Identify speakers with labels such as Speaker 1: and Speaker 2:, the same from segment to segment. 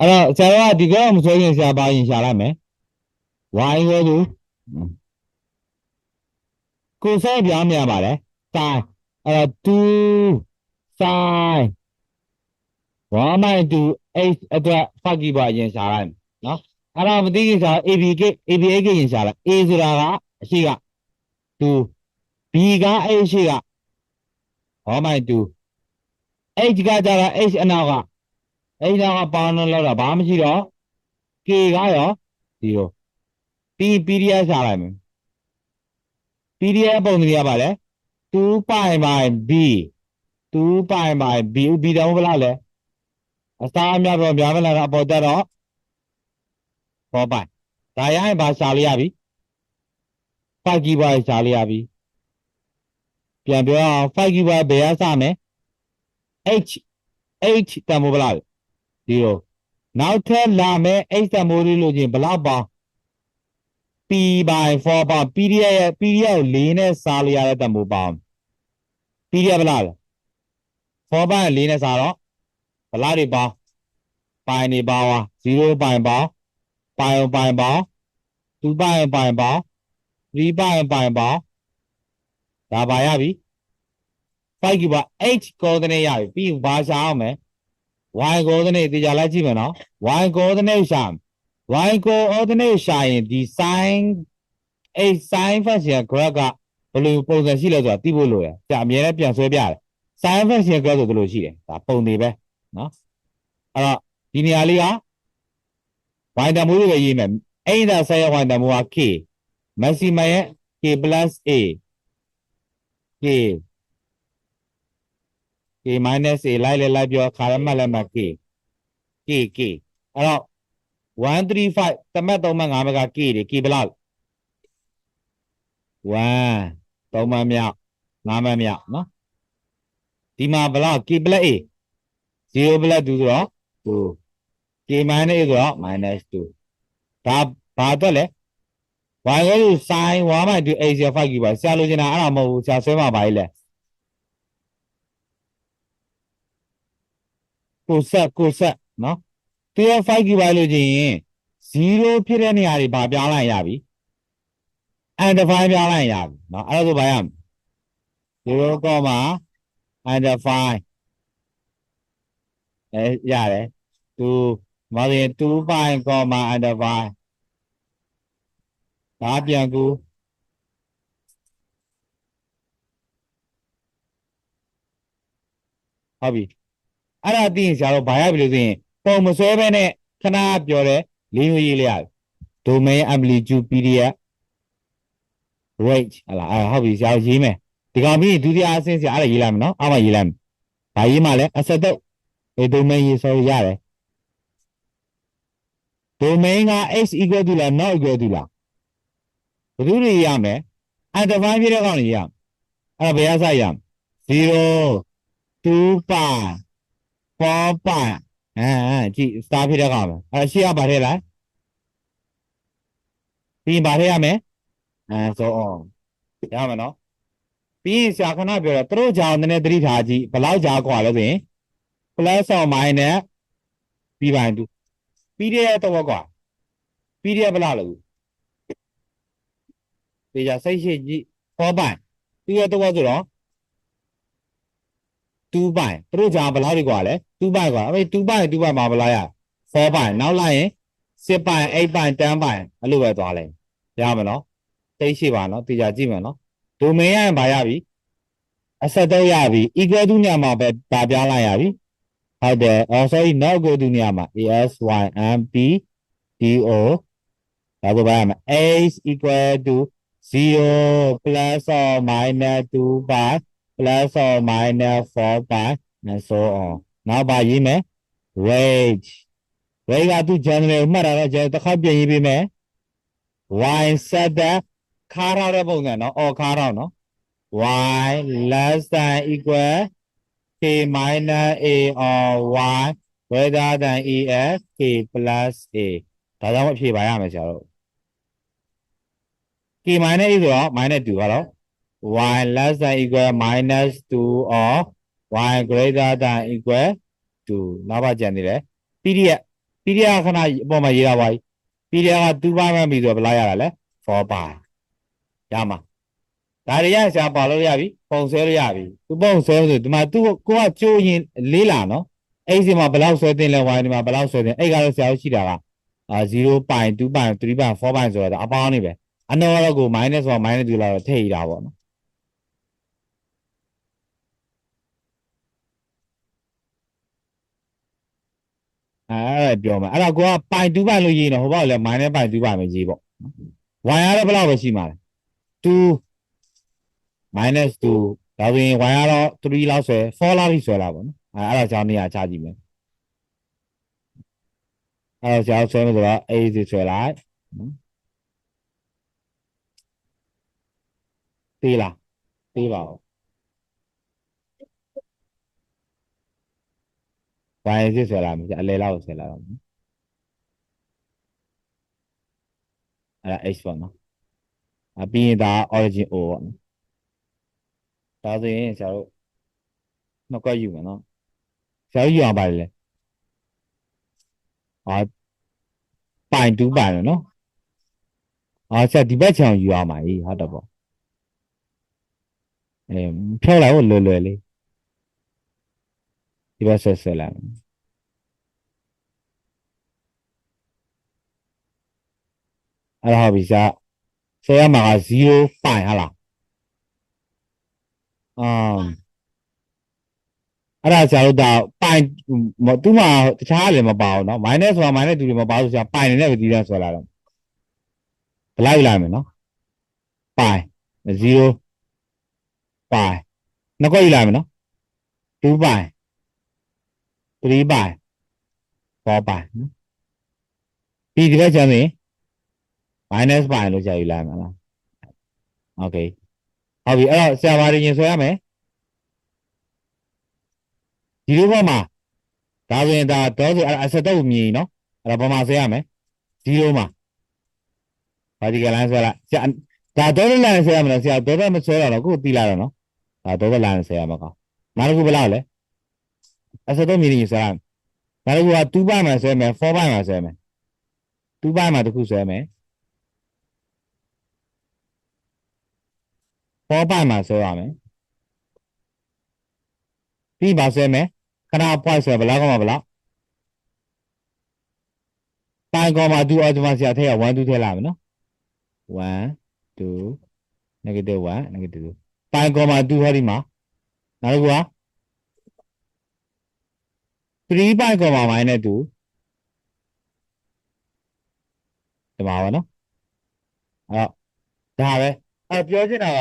Speaker 1: အဲ့တော့ဆရာတို့ကဒီကောမဆွဲခင်ဆရာပါရင်ရှာလိုက်မယ် y ကိုသူကိုဆဲပြောင်းမြန်ပါလေ sin အဲ့တော့2 sin 1 minus 2 h အတွက်5ပါရင်ရှာလိုက်မယ်နော်အဲ့တော့မသိခင်ရှာ abk abak ရင်ရှာလိုက် a ဆိုတာကအရှိက2 b က a ရှိက1 minus 2 h ကကြတာ h အနောက်က h နောက်ကပေါင်းလို့လောက်တာဘာမှမရှိတော့ k ကရော0 P PDF ရှာလိုက်မယ် PDF ပုံစံရပါလေ2 pi by b 2 pi by b b တောင်းဘယ်လောက်လဲအစားအများတော့များမလားတော့အပေါ်တက်တော့4 pi ဒါရရင်ဘာရှာလို့ရပြီ5 GB ရှာလို့ရပြီပြန်ပြောအောင်5 GB ဘယ်ရစမယ် h h တန်ဖိုးဘယ်လော က်လဲ0နောက်ထပ်လာမယ် h တန်ဖိုးလေးလို့ချင်းဘယ်လောက်ပေါင်း P by 4ပေါင်း PDF ရဲ့ PDF ကို4နဲ့စားလို့ရတဲ့တန်ဖိုးပေါင်း PDF ဘယ်လားလဲ4ပိုင်း4နဲ့စားတော့ဘယ်လားတွေပေါင်းပိုင်းနေပေါင်းอ่ะ0ပိုင်းပေါင်းပိုင်းပိုင်းပေါင်း2ပိုင်းပိုင်းပေါင်း3ပိုင်းပိုင်းပေါင်းဒါပါရပြီ5ကပါ h coordinate ရပြီပြီးဘာရှာအောင်မယ် y coordinate တေချာလိုက်ကြည့်မယ်နော် y coordinate ရှာမယ် y coordinate ရှာရင်ဒီ sin အဲ sin function graph ကဘယ်လိုပုံစံရှိလဲဆိုတာသိဖို့လိုရ။ကြာအမြဲတမ်းပြန်ဆွဲပြတယ်။ sin function graph ဆိုဘယ်လိုရှိလဲ။ဒါပုံတွေပဲနော်။အဲ့တော့ဒီနေရာလေးက y တန်ဖိုးတွေပဲရေးမယ်။အဲ့ဒါဆက်ရ y တန်ဖိုးက k maximum ရဲ့ k plus a k k minus a လိုက်လဲလိုက်ပြောခါရမှတ်လက်မှတ် k k k အဲ့တော့135တမတ်3မတ်5မတ်က k တွေ k ဘယ်လောက်1 3မတ်မြောက်5မတ်မြောက်နော်ဒီမှာဘယ်လောက် k ပလက် a 0ပလက်2ဆိုတော့2 k minus a ဆိုတော့ minus 2ဒါဘာအတွက်လဲ y ကို sin 1 minus 2 a 0 5 k ပါဆရာလိုချင်တာအဲ့ဒါမဟုတ်ဘူးဆရာဆွဲမှာပါလေ ကိုဆက်ကိုဆက်နော်တရား5 GB လို့ကြည့်ရင်0ဖြစ်တဲ့နေရာတွေဗာပြောင်းလိုက်ရပြီ and find ပြောင်းလိုက်ရပြီနော်အဲ့ဒါဆိုဗာရ0ကောမှာ and find အဲရတယ်သူမဟုတ်ရင်2 find ကောမှာ and find ဒါပြန်ကိုဟုတ်ပြီ အဲ့ဒါသိရင်ဆရာတို့ဗာရပြီလို့ဆိုရင်ပုံမဆွဲဘဲနဲ့ခဏပြောတဲ့လေးမျိုးရေးလိုက်ရတယ် domain amplitude pdf range ဟလာအဲဟုတ်ပြီဆရာရေးမယ်ဒီကောင်ပြီးဒုတိယအဆင့်ဆရာအဲ့ဒါရေးလိုက်မယ်နော်အောက်မှာရေးလိုက်မယ်ဘာရေးမှလဲအဆက်တော့အဲ domain ရေးဆိုရတယ် domain က x equal to လား not equal to လားဘယ်သူတွေရမလဲ undefined ဖြစ်တဲ့ကောင်တွေရမယ်အဲ့ဒါဘယ်အစရမလဲ0 2 pi 4 pi အဲအဲကြည့် star ဖြစ်တဲ့ကောင်ပဲအဲရှေ့ကဗာထည့်လိုက်ပြီးရင်ဗာထည့်ရမယ်အဲဆိုအောင်ရမယ်နော်ပြီးရင်ဆရာခဏပြောတော့သူတို့ကြောင့်နည်းနည်းသတိထားကြည့်ဘယ်လောက်ကြာกว่าလဲဆိုရင် plus or minus b by 2 PDF တော့กว่า PDF ဘယ်လောက်လဲဒီကြစိတ်ရှိကြည့်4 by ပြီးရတော့ဆိုတော့ 2 by သူတို့ကြာဘယ်လောက်တွေကလဲ2 by ကွာအဲ့2 by 2 by မှာဘယ်လောက်ရ4 by နောက်လိုက်ရင်6 by 8 by 10 by အဲ့လိုပဲသွားလိုက်ရမနော်တိတ်ရှိပါနော်တေချာကြည့်မယ်နော်ဒိုမင်ရရင်ဘာရပြီအဆက်တော့ရပြီ equal to ညမှာပဲဒါပြလိုက်ရပြီဟုတ်တယ် oh sorry not equal to ညမှာ asympto ဒါကိုပါရမယ် h equal to 0 plus or minus 2 by plus or minus 4 by and so on နောက်ပါရေးမယ် range range ကသူ general မှတ်တာတော့ general တစ်ခါပြင်ရေးပေးမယ် y set that ခါထားတဲ့ပုံစံเนาะအော်ခါထားเนาะ y less than equal k minus a or y greater than es k plus a ဒါကြောင့်အဖြေပါရမယ်ဆရာတို့ k minus a ဆိုတော့ minus 2ပါတော့ y less than equal minus 2 or y greater than equal to နောက်ပါကြံနေတယ် PDF PDF ကခဏအပေါ်မှာရေးတာပါ PDF က2ပိုင်းမှပြီဆိုတော့ဘယ်လောက်ရတာလဲ4ပိုင်းရမှာဒါတွေရရှာပါလို့ရပြီပုံဆွဲလို့ရပြီသူပုံဆွဲဆိုဒီမှာသူကိုကကြိုးရင်လေးလာနော်အဲ့ဒီမှာဘယ်လောက်ဆွဲတင်လဲ y ဒီမှာဘယ်လောက်ဆွဲတင်အဲ့ကတော့ဆရာတို့ရှိတာကအာ0ပိုင်း2ပိုင်း3ပိုင်း4ပိုင်းဆိုတော့အပေါင်းနေပဲအနော်တော့ကို minus ဆို minus 2လောက်တော့ထည့်ရတာပေါ့နော် အဲ့ဒါပြောမှာအဲ့ဒါကိုကပိုင်2ပိုင်လို့ရေးနေဟိုဘောက်လည်း minus ပိုင်2ပိုင်ပဲရေးပေါ့ y ရတော့ဘယ်လောက်ပဲရှိမှာလဲ2 minus 2ဒါဆိုရင် y ရတော့3လောက်ဆွဲ4လောက်ထိဆွဲလာပေါ့နော်အဲ့အဲ့ဒါကြောင့်နေရာချကြည့်မယ်အဲ့ဒါကြောင့်ဆွဲမယ်ဆိုတော့ a စီဆွဲလိုက်နော်သေးလားသေးပါဦး y စီဆွဲလာမယ်အလဲလောက်ဆွဲလာတော့မယ်အဲ့ဒါ h ပေါ့နော်အပြီးရင်ဒါ origin o ပေါ့နော်ဒါဆိုရင်ဆရာတို့နှုတ်ကယူမယ်နော်ဆရာတို့ယူအောင်ပါလေဟာပိုင်2ပိုင်နော်အာဆရာဒီဘက်ချောင်ယူအောင်ပါကြီးဟုတ်တော့ပေါ့အဲဖြောက်လိုက်ဖို့လွယ်လွယ်လေး ဒီဘက်ဆက်ဆက်လိုက်အဲ့ဒါဟုတ်ပြီဆရာဆရာမှာက0ပိုင်ဟာလားအမ်အဲ့ဒါဆရာတို့ဒါပိုင်သူ့မှာတခြားလည်းမပါဘူးเนาะ minus ဆိုတာ minus 2တွေမပါဘူးဆရာပိုင်နေတဲ့ပဲဒီတန်းဆွဲလာတော့ဘယ်လိုက်လိုက်မယ်เนาะပိုင်0ပိုင်နှစ်ခွက်ယူလိုက်မယ်เนาะ2ပိုင် 3ပိုင်4ပိုင်နော်ပြီးဒီဘက်ကျန်ရင် minus ပိုင်လို့ကြာယူလိုက်မှာလား okay ဟုတ်ပြီအဲ့တော့ဆရာဘာတွေရင်ဆွဲရမယ်ဒီလိုပေါ်မှာဒါဆိုရင်ဒါတော့ဆိုအဲ့အဆက်တော့မြည်နော်အဲ့တော့ပေါ်မှာဆွဲရမယ်0မှာဘာဒီကလန်းဆွဲလိုက်ဆရာဒါတော့လန်းဆွဲရမလားဆရာတော့မဆွဲတော့ကိုတီးလာတော့နော်ဒါတော့လန်းဆွဲရမှာကောနောက်တစ်ခုဘယ်လောက်လဲ အဆက်တော့မြည်နေဆွဲရမယ်နောက်တစ်ခုက2ပိုင်းမှာဆွဲမယ်4ပိုင်းမှာဆွဲမယ်2ပိုင်းမှာတစ်ခုဆွဲမယ်4ပိုင်းမှာဆွဲရမယ်ပြီးပါဆွဲမယ်ခဏပွိုက်ဆွဲဘယ်လောက်ကောမှာဘယ်လောက်ပိုင်းကောမှာ2အော်ဒီမှာဆရာထည့်ရ1 2ထည့်လိုက်မယ်နော်1 2 negative 1 negative 2ပိုင်းကောမှာ2ဟောဒီမှာနောက်တစ်ခုက 3ပိုင်းကောမှာ minus 2ဒီမှာပါနော်အဲ့တော့ဒါပဲအဲ့ပြောချင်တာက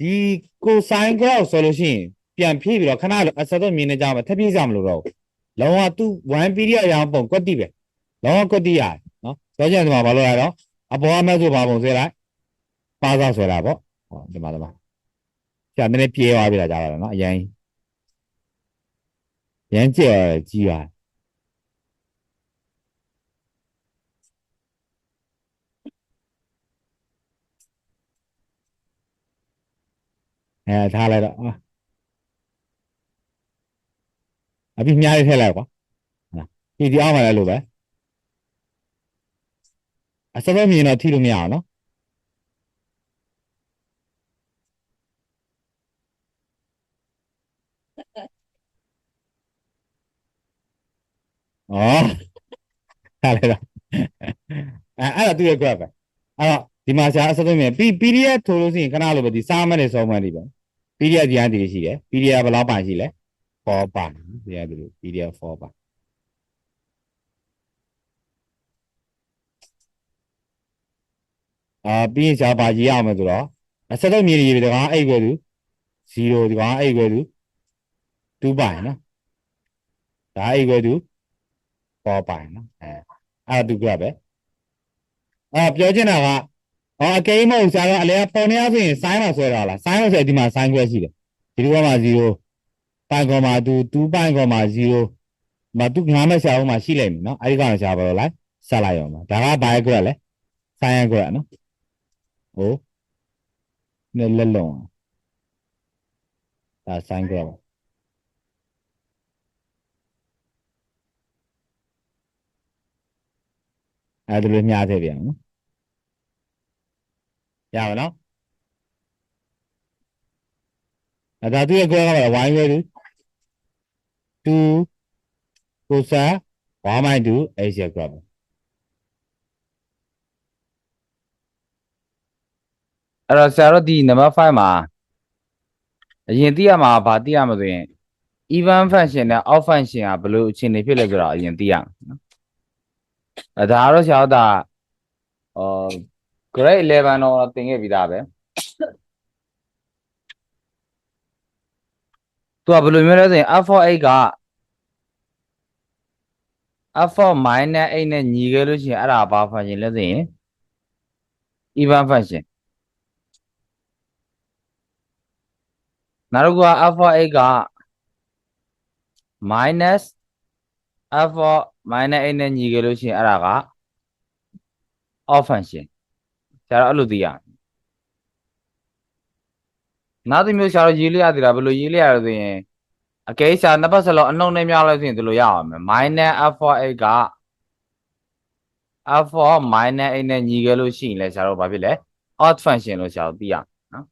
Speaker 1: ဒီကိုဆိုင်ကောက်ဆိုလို့ရှိရင်ပြန်ဖြည့်ပြီးတော့ခဏလိုအဆက်တော့မြင်နေကြမှာထပ်ပြေးကြမလို့တော့ဘူးလုံးဝသူ1 period အရောင်ပုံကွက်တိပဲလုံးဝကွက်တိရတယ်နော်ပြောချင်တယ်မှာဘာလို့လဲတော့အပေါ်အမဲ့ဆိုဘာပုံဆွဲလိုက်ပါးစားဆွဲတာပေါ့ဟောဒီမှာဒီမှာကြာနည်းနည်းပြေးသွားပြီလားကြာတော့နော်အရင် ရမ်းကြည့်ရကြီးရတယ်အဲထားလိုက်တော့အာအပြီးမြားလေးထည့်လိုက်ကွာဟုတ်လားဒီဒီအောင်မှလည်းလို့ပဲအစတော့မြင်တော့ထိလို့မရအောင်နော် ဩထားလိုက်တော့အဲအဲ့ဒါသူ့ရဲ့ graph ပဲအဲ့တော့ဒီမှာဆရာအစတော့မြင် PDF ထိုးလို့ရှိရင်ခဏလိုပဲဒီစားမဲ့နေစောမဲ့နေပဲ PDF ဒီအန်တီရှိတယ် PDF ဘယ်လောက်ပါရှိလဲ4ပါဒီအန်တီ PDF 4ပါအာပြီးရင်ရှားပါရေးအောင်မယ်ဆိုတော့အဆက်တော့မြေရေးဒီကောင်အိတ်ပဲသူ0ဒီကောင်အိတ်ပဲသူ2ပါနော်ဒါအိတ်ပဲသူ4 ပါနော်အဲအဲ့ဒါသူကပဲအာပြောချင်တာကအော်အကိန်းမဟုတ်ဆရာကအလဲပုံနေရဆိုရင်ဆိုင်းမှာဆွဲတာလားဆိုင်းလို့ဆိုရင်ဒီမှာဆိုင်းခွဲရှိတယ်ဒီလိုကမှ0ပိုင်းကောမှာ2 2ပိုင်းကောမှာ0မတူငါမဲ့ဆရာဦးမှာရှိလိမ့်မယ်နော်အဲဒီကောင်ဆရာဘာလို့လဲဆက်လိုက်အောင်ပါဒါကဘာရဲ့ graph လဲဆိုင်းရဲ့ graph နော်ဟိုနဲ့လက်လုံးဒါဆိုင်း graph ဟ အဲ့ဒါလိုမျှထည့်ပြအောင်နော်ရပါနော်အဲ့ဒါသူရဲ့ကွဲကပါဝိုင်းဝဲတူ2 cosine 1 minus 2 x square
Speaker 2: အဲ့တော့ဆရာတို့ဒီ number 5မှာအရင်သိရမှာဗာသိရမှာဆိုရင် even function နဲ့ odd function ကဘယ်လိုအခြေအနေဖြစ်လဲဆိုတော့အရင်သိရမှာနော်အဲ ဒါကတော့ဆရာတို့ဒါအော် grade 11တော့သင်ခဲ့ပြီးသားပဲသူကဘယ်လိုမျိုးလဲဆိုရင် f4 က f4 minus 8နဲ့ညီခဲ့လို့ရှိရင်အဲ့ဒါဘာ function လဲဆိုရင် even function နောက်တစ်ခုက alpha 8က minus alpha minus 8နဲ့ညီကြလို့ရှိရင်အဲ့ဒါက off function ဆရာတို့အဲ့လိုသိရနောက်တစ်မျိုးဆရာတို့ရေးလိုက်ရသေးတာဘယ်လိုရေးလိုက်ရလဲဆိုရင်အကဲဆရာနှစ်ပတ်စလုံးအနှုံနဲ့မြောက်လိုက်ဆိုရင်ဒီလိုရအောင်မယ် minus alpha 8က alpha minus 8နဲ့ညီကြလို့ရှိရင်လဲဆရာတို့ဘာဖြစ်လဲ odd function လို့ဆရာတို့သိရနော်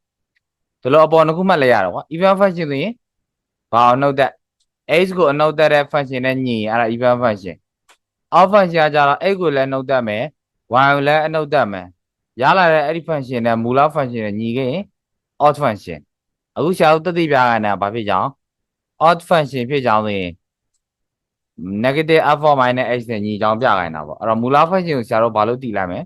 Speaker 2: ဒီလိုအပေါ်တစ်ခုမှတ်လိုက်ရတော့ကွာ even function ဆိုရင်ဘာအောင်နှုတ်သက် x ကိုအနှုတ်သက်တဲ့ function နဲ့ညီရင်အဲ့ဒါ even function odd function ကကြတော့ x ကိုလည်းနှုတ်သက်မယ် y ကိုလည်းအနှုတ်သက်မယ်ရလာတဲ့အဲ့ဒီ function နဲ့မူလ function နဲ့ညီခဲ့ရင် odd function အခုဆရာတို့တတိပြခိုင်းတာဘာဖြစ်ကြောင်း odd function ဖြစ်ကြောင်းဆိုရင် negative alpha minus x နဲ့ညီကြောင်းပြခိုင်းတာပေါ့အဲ့တော့မူလ function ကိုဆရာတို့ဘာလို့တည်လိုက်မလဲ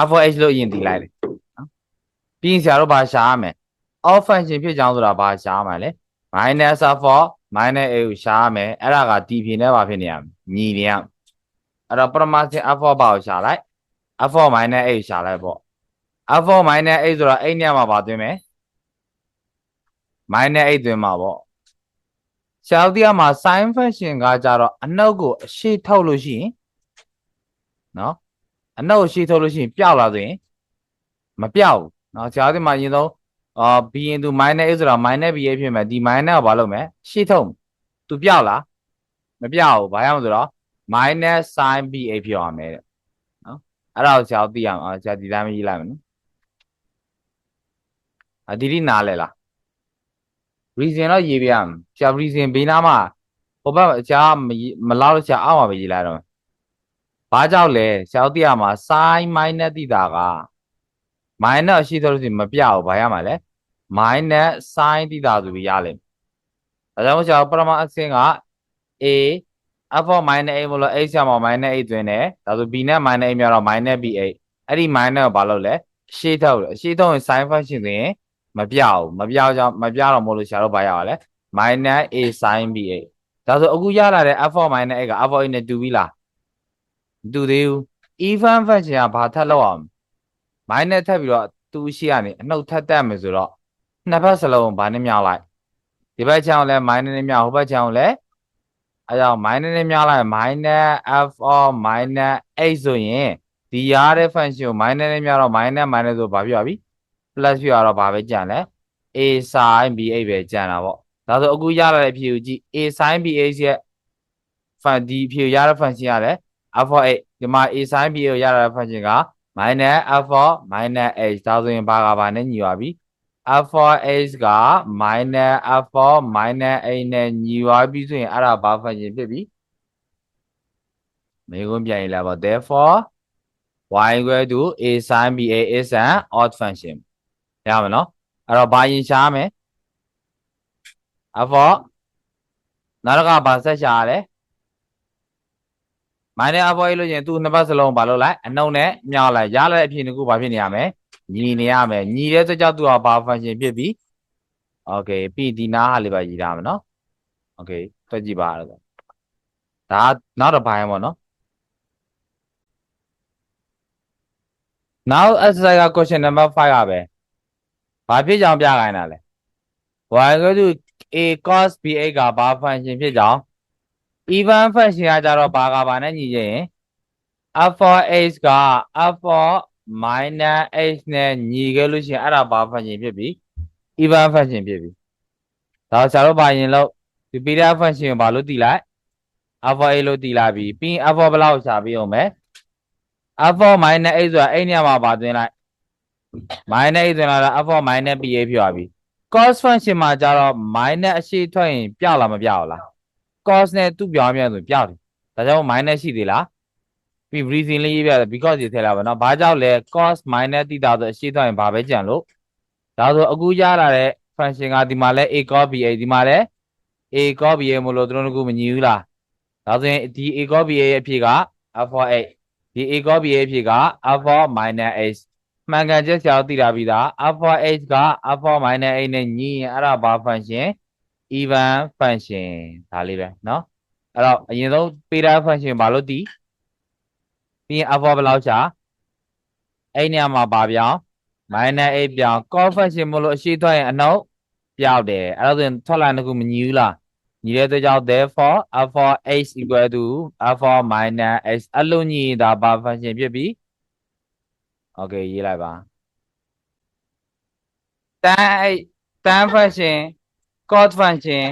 Speaker 2: alpha h လို့အရင်တည်လိုက်တယ်နော်ပြီးရင်ဆရာတို့ဘာရှာရမလဲ off function ဖြစ်ကြောင်းဆိုတာဘာရှာရမှာလဲ minus alpha minus a ကိုရှာရမယ်အဲ့ဒါက d ဖြစ်နေပါဖြစ်နေရမယ်ညီနေရအဲ့တော့ပရမစင် alpha ဘာကိုရှာလိုက် alpha minus a ကိုရှာလိုက်ပေါ့ alpha minus a ဆိုတာအဲ့ညမှာပါသွင်းမယ် minus 8သွင်းမှာပေါ့ရှားတရားမှာ sin function ကကြတော့အနှုတ်ကိုအရှိထုတ်လို့ရှိရင်နော်အနှုတ်ကိုရှိထုတ်လို့ရှိရင်ပျောက်လာဆိုရင်မပျောက်ဘူးနော်ရှားဒီမှာအရင်ဆုံး အာ b ရင်သူ minus a ဆိုတာ minus b a ဖြစ်မယ်ဒီ minus ကဘာလုပ်မလဲရှိထုတ်မယ်သူပျောက်လားမပျောက်ဘူးဘာကြောင့်လဲဆိုတော့ minus sin b a ဖြစ်အောင်မယ်တဲ့နော်အဲ့ဒါကိုရှားသိအောင်အာရှားဒီတိုင်းမရေးလိုက်မယ်နော်အဒီဒီနားလဲလား reason တော့ရေးပြရမယ်ဆရာ reason ဘေးနားမှာဟိုဘက်ဆရာမရေးမလောက်လို့ဆရာအောက်မှာပဲရေးလိုက်တော့ဘာကြောင့်လဲဆရာတို့သိရမှာ sin minus တိတာက minus ရှိသလိုစီမပြဘူးဘာရမှာလဲ minus sin တိတာဆိုပြီးရလိမ့်မယ်ဒါကြောင့်ဆရာတို့ပရမအဆင့်က a alpha minus a မလို့ h ဆရာမှာ minus 8တွင်တယ်ဒါဆို b နဲ့ minus 8မြောက်တော့ minus b8 အဲ့ဒီ minus ကိုဘာလုပ်လဲရှေ့ထုတ်တယ်ရှေ့ထုတ်ရင် sin function ဆိုရင်မပြဘူးမပြကြောင်မပြတော့မလို့ဆရာတို့ဘာရအောင်လဲ minus a sin b8 ဒါဆိုအခုရလာတဲ့ alpha minus a က alpha a နဲ့တူပြီလားမတူသေးဘူး even function ကဘာထပ်လောက်အောင် minus ထပ်ပြီးတော့သူရှိရနေအနှုတ်ထပ်တက်မယ်ဆိုတော့ နှစ်ဖက်စလုံးဘာနဲ့မြောက်လိုက်ဒီဘက်ချောင်းလဲ minus နဲ့မြောက်ဟိုဘက်ချောင်းလဲအဲကြောင့် minus နဲ့မြောက်လိုက် minus f of minus 8ဆိုရင်ဒီရတဲ့ function ကို minus နဲ့မြောက်တော့ minus minus ဆိုဘာပြောပြီ plus ပြရတော့ဘာပဲကြံလဲ a sin b8 ပဲကြံတာပေါ့ဒါဆိုအခုရလာတဲ့အဖြေကိုကြည့် a sin b8 ရဲ့ fun ဒီအဖြေကိုရတဲ့ function ရတယ် alpha 8ဒီမှာ a sin b8 ကိုရလာတဲ့ function က minus alpha minus h ဒါဆိုရင်ဘာကဘာနဲ့ညီပါပြီ alpha h က minus alpha minus h နဲ့ညီပါပြီဆိုရင်အဲ့ဒါဘာ function ဖြစ်ပြီမေခွန်းပြန်ရေးလာပါ therefore y equal to a sin b a is an odd function ရမယ်နော်အဲ့တော့ဘာရင်ရှားမယ် alpha နောက်တစ်ခါဘာဆက်ရှားရလဲ minus alpha လို့ရင်သူနှစ်ပတ်စလုံးဘာလုပ်လိုက်အနှုံနဲ့မြောက်လိုက်ရလာတဲ့အဖြစ်တစ်ခုဘာဖြစ်နေရမလဲ ညီနေရမယ်ညီတဲ့စကြောင့်သူကဘာ function ဖြစ်ပြီ okay ပြီးဒီနားဟာလေးပါရည်ထားမယ်နော် okay တွက်ကြည့်ပါတော့ဒါနောက်တစ်ပိုင်းပေါ့နော် now exercise က question number 5ကပဲဘာဖြစ်ကြောင်ပြခိုင်းတာလဲ y equal to a cos b8 ကဘာ function ဖြစ်ကြောင် even function ကကြတော့ဘာကဘာနဲ့ညီကြရင် alpha h က alpha minus h နဲ့ညီခဲ့လို့ရှိရင်အဲ့ဒါဘာ function ဖြစ်ပြီ even function ဖြစ်ပြီဒါဆရာတို့ဘာရင်လို့ဒီ beta function ကိုဘာလို့တည်လိုက် alpha a လို့တည်လာပြီပြီးရင် alpha ဘယ်လောက်ရှာပြီးအောင်မယ် alpha minus a ဆိုတာအဲ့နေရာမှာပါသွင်းလိုက် minus a သွင်းလာတာ alpha minus ba ဖြစ်သွားပြီ cos function မှာကျတော့ minus အရှိထွက်ရင်ပြောက်လားမပြောက်ဘူးလား cos နဲ့သူ့ပြောင်းပြန်ဆိုပြောက်တယ်ဒါကြောင့် minus ရှိသေးလား ပြီး reason လေးရေးပြတယ် because ရေးထည့်လာပါတော့ဘာကြောင့်လဲ cos minus တိတာဆိုအရှိထွက်ရင်ဘာပဲကြံလို့ဒါဆိုအခုရလာတဲ့ function ကဒီမှာလဲ a cos ba ဒီမှာလဲ a cos ba မလို့တို့တို့ကမညီဘူးလားဒါဆိုရင်ဒီ a cos ba ရဲ့အဖြစ်က alpha 8ဒီ a cos ba ရဲ့အဖြစ်က alpha minus h မှန်ကန်ချက်ဆရာတို့သိတာပြီးသား alpha h က alpha minus h နဲ့ညီရင်အဲ့ဒါဘာ function even function ဒါလေးပဲเนาะအဲ့တော့အရင်ဆုံး beta function ဘာလို့တည် ပြီးရင် alpha ဘယ်လောက်ရှာအဲ့နေရာမှာဘာပြောင်း minus a ပြောင်း cos function မလို့အရှိထွက်ရင်အနှုတ်ပြောက်တယ်အဲ့ဒါဆိုရင်ထွက်လာတဲ့ခုမညီဘူးလားညီတဲ့အတွက်ကြောင့် therefore alpha h equal to alpha minus h အလုံးညီတာဘာ function ဖြစ်ပြီ okay ရေးလိုက်ပါတန်းအဲ့တန်း function cos function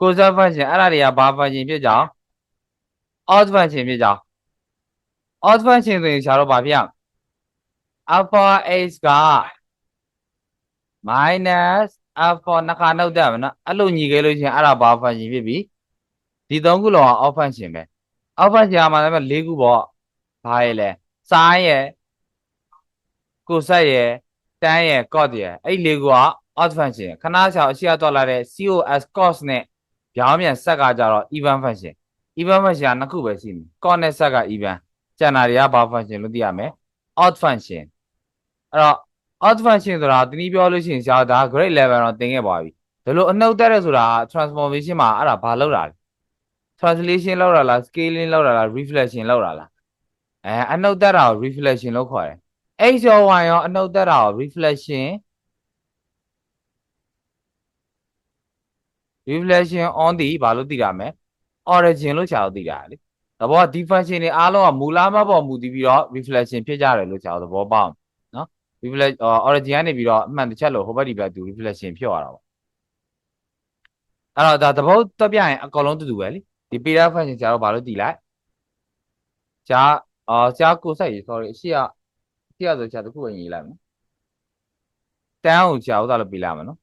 Speaker 2: cosine function အဲ့ဒါတွေကဘာ function ဖြစ်ကြောင်း odd function ဖြစ်ကြောင်း odd function ဆိုရင်ရှားတော့ဘာဖြစ်ရမလဲ alpha h က minus alpha နှစ်ခါနှုတ်တက်မယ်နော်အဲ့လိုညီခဲ့လို့ရှိရင်အဲ့ဒါဘာ function ဖြစ်ပြီဒီသုံးခုလုံးက odd function ပဲ odd function ကမှလည်း၄ခုပေါ့ဘာရဲ့လဲ sin ရဲ့ကိုဆက်ရယ်တန်းရယ် cos ရယ်အဲ့လေးခုက odd function ခဏချောင်အရှိရတော့လာတဲ့ cos cos နဲ့ပြောင်းပြန်ဆက်ကကြတော့ even function even function ကနှစ်ခုပဲရှိမယ် cos နဲ့ဆက်က even ကျန်တာတွေကဘာ function လို့သိရမယ် odd function အဲ့တော့ odd function ဆိုတာတနည်းပြောလို့ရှိရင်ဆရာဒါ grade level တော့သင်ခဲ့ပါပြီဒါလို့အနှုတ်တက်ရဲဆိုတာ transformation မှာအဲ့ဒါဘာလောက်တာလဲ translation လောက်တာလား scaling လောက်တာလား reflection လောက်တာလားအဲအနှုတ်တက်တာကို reflection လို့ခေါ်တယ် x ရော y ရောအနှုတ်သက်တာကို reflection reflection on ဒီဘာလို့သိတာမလဲ origin လို့ခြားလို့သိတာလေ သဘောကဒီ function တွေအားလုံးကမူလမပေါ်မူတည်ပြီးတော့ reflection ဖြစ်ကြတယ်လို့ခြားလို့သဘောပေါက်နော် reflect origin ကနေပြီးတော့အမှန်တစ်ချက်လို့ဟိုဘက်ဒီဘက်သူ reflection ဖြစ်သွားတာပေါ့အဲ့တော့ဒါသဘောတက်ပြရင်အကောင်လုံးတူတူပဲလေဒီ beta function ခြားတော့ဘာလို့တည်လိုက်ခြားအော်ခြားကိုစိုက်ရေ sorry အရှိကပြရဆိုချာတစ်ခုဝင်ရေးလိုက်မယ်တန်းကိုချာဥသာလို့ပြလိုက်မယ်နော်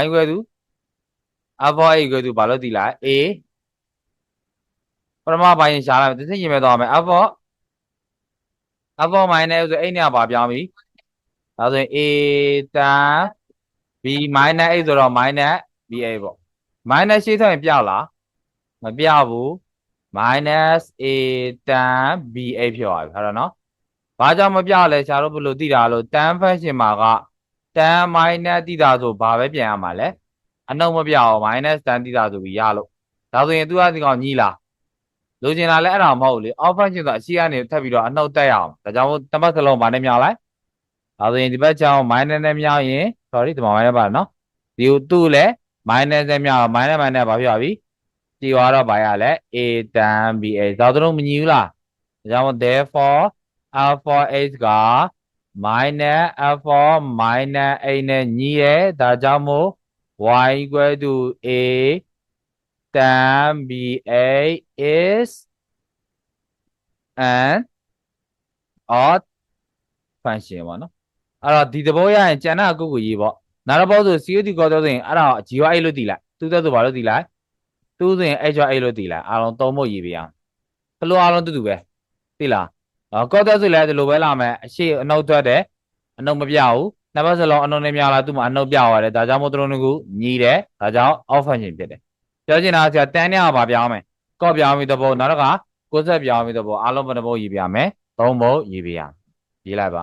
Speaker 2: y ခွဲသူ alpha a ခွဲသူဘာလို့တည်လိုက် a ပထမပိုင်းရှားလိုက်တစ်စိရင်မဲ့တော့မယ် alpha alpha minus ဆိုအဲ့နေရာပါပြောင်းပြီဒါဆိုရင် a တန်း b minus a ဆိုတော့ minus ba ပေါ့ minus ရှိထားရင်ပြောက်လားမပြောက်ဘူး minus a tan b a ဖြစ်သွားပြီဟုတ်တော့နော်။ဘာကြောင့်မပြလဲဆရာတို့ဘယ်လိုသိတာလို့ tan function မှာက tan minus တိတာဆိုဘာပဲပြန်ရမှာလဲ။ အနှုတ်မပြအောင် minus tan တိတာဆိုပြီးရလို့။ဒါဆိုရင် तू ကဒီကောင်ညီးလား။လိုချင်တာလဲအဲ့ဒါမဟုတ်လေ။ off function ဆိုအရှိကနေထပ်ပြီးတော့အနှုတ်တက်ရအောင်။ဒါကြောင့်မို့တစ်ပတ်စလုံးဘာနဲ့မြောက်လိုက်။ဒါဆိုရင်ဒီဘက်ချောင်း minus နဲ့မြောက်ရင် sorry ဒီမှာ minus ပါနော်။ဒီကိုသူ့လဲ minus နဲ့မြောက် minus minus ဘာဖြစ်သွားပြီ။ဒီသွားတော့ဘာရလဲ a tan b a ဒါတို့မညီဘူးလားဒါကြောင့် therefore alpha h က minus alpha minus a နဲ့ညီရဲ့ဒါကြောင့်မို့ y equal to a tan b a is an odd function ပေါ့နော်အဲ့တော့ဒီသဘောရရင်ကျန်တဲ့အကုတ်ကိုရေးပေါ့နောက်တစ်ပေါက်ဆို COD ကောတော့ဆိုရင်အဲ့ဒါကို GY လို့တည်လိုက်သူသက်ဆိုဘာလို့တည်လိုက်သူဆိုရင် H အဲ့လို့တည်လိုက်အားလုံးသုံးဖို့ရေးပြအောင်ဘလို့အားလုံးတူတူပဲသိလားအော်ကောတော့ဆိုလည်းဒီလိုပဲလာမယ်အရှိအနှုတ်ထွက်တယ်အနှုတ်မပြဘူး နှစ်ဘက်စလုံးအနှုတ်နဲ့များလာသူ့မှာအနှုတ်ပြသွားတယ်ဒါကြောင့်မို့သူတို့ကညီးတယ်ဒါကြောင့် off function ဖြစ်တယ်ပြောချင်တာကဆရာတန်းနဲ့ကဘာပြောင်းမယ်ကော့ပြောင်းပြီးတော့ဘုံနောက်တော့ကကိုယ်ဆက်ပြောင်းပြီးတော့ဘုံအားလုံးဘယ်နှဘုံရေးပြမယ်သုံးဘုံရေးပြရရေးလိုက်ပါ